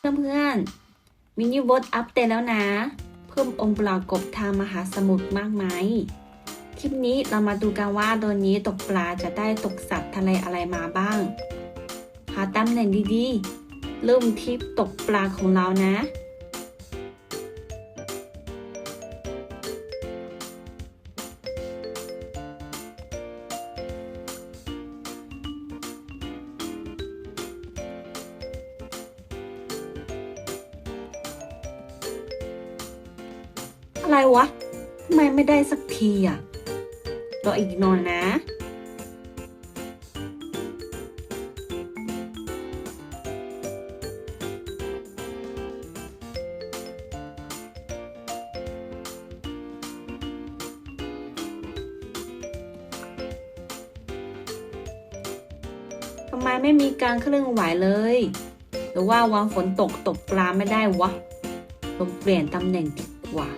เพื่อนๆมินิวอตอัปเดตแล้วนะ เพิ่มองค์ประกอบทางมหาสมุทรมากมายคลิปนี้เรามาดูกันว่าตัวนี้ตกปลาจะได้ตกสัตว์ทะเลอะไรมาบ้าง หาตำแหน่งดีๆ เริ่มที่ตกปลาของเรานะ อะไรวะทำไมไม่ได้สักทีอะรออีกนอนนะ ทำไมไม่มีการเคลื่อนไหวเลย หรือว่าวันฝนตกตกปลาไม่ได้วะลองเปลี่ยนตำแหน่งดีกว่า